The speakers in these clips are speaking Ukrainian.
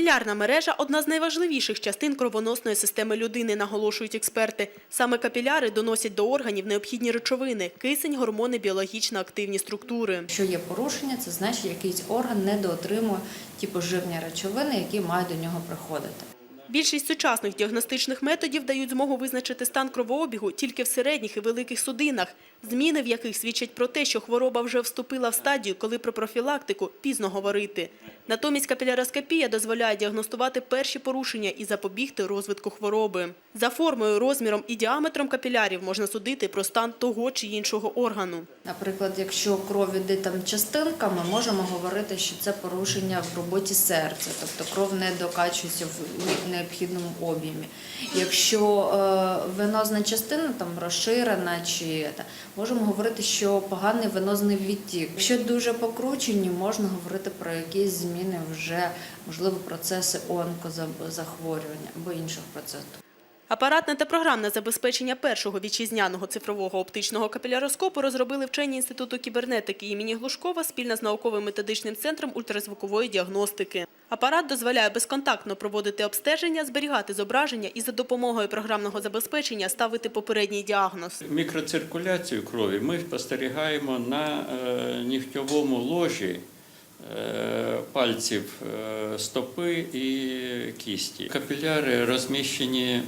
Капілярна мережа – одна з найважливіших частин кровоносної системи людини, наголошують експерти. Саме капіляри доносять до органів необхідні речовини – кисень, гормони, біологічно активні структури. Що є порушення, це значить, якийсь орган недоотримує ті поживні речовини, які мають до нього приходити. Більшість сучасних діагностичних методів дають змогу визначити стан кровообігу тільки в середніх і великих судинах, зміни в яких свідчать про те, що хвороба вже вступила в стадію, коли про профілактику пізно говорити. Натомість капіляроскопія дозволяє діагностувати перші порушення і запобігти розвитку хвороби. За формою, розміром і діаметром капілярів можна судити про стан того чи іншого органу. Наприклад, якщо кров іде там частинками, можемо говорити, що це порушення в роботі серця, тобто кров не докачується в необхідному об'ємі. Якщо е, венозна частина там розширена, чи можемо говорити, що поганий венозний відтік. Якщо дуже покручені, можна говорити про якісь зміни вже можливо процеси онкозахворювання або інших процесів. Апаратне та програмне забезпечення першого вітчизняного цифрового оптичного капіляроскопу розробили вчені Інституту кібернетики імені Глушкова спільно з науковим методичним центром ультразвукової діагностики. Апарат дозволяє безконтактно проводити обстеження, зберігати зображення і за допомогою програмного забезпечення ставити попередній діагноз. Мікроциркуляцію крові ми спостерігаємо на е, нігтьовому ложі е, пальців е, стопи і кісті. Капіляри розміщені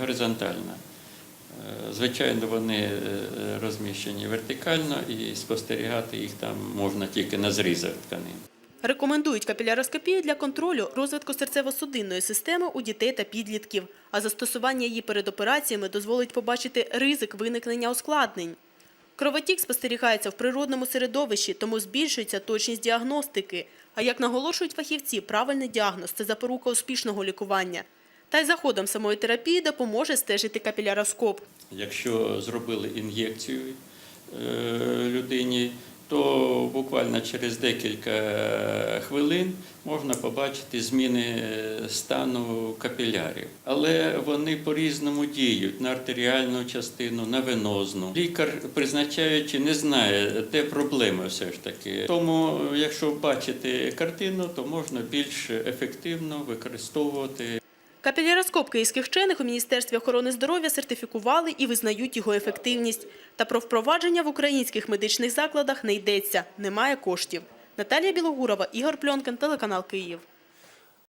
горизонтально. Е, Звичайно, вони е, розміщені вертикально і спостерігати їх там можна тільки на зрізах тканин. Рекомендують капіляроскопію для контролю розвитку серцево-судинної системи у дітей та підлітків, а застосування її перед операціями дозволить побачити ризик виникнення ускладнень. Кровотік спостерігається в природному середовищі, тому збільшується точність діагностики. А як наголошують фахівці, правильний діагноз – це запорука успішного лікування. Та й за ходом самої терапії допоможе стежити капіляроскоп. Якщо зробили ін'єкцію е, людині, то буквально через декілька хвилин можна побачити зміни е, стану капілярів. Але вони по-різному діють на артеріальну частину, на венозну. Лікар, призначаючи, не знає, де проблеми все ж таки. Тому, якщо бачити картину, то можна більш ефективно використовувати Капіляроскоп київських вчених у Міністерстві охорони здоров'я сертифікували і визнають його ефективність. Та про впровадження в українських медичних закладах не йдеться, немає коштів. Наталія Білогурова, Ігор Пльонкин, телеканал Київ.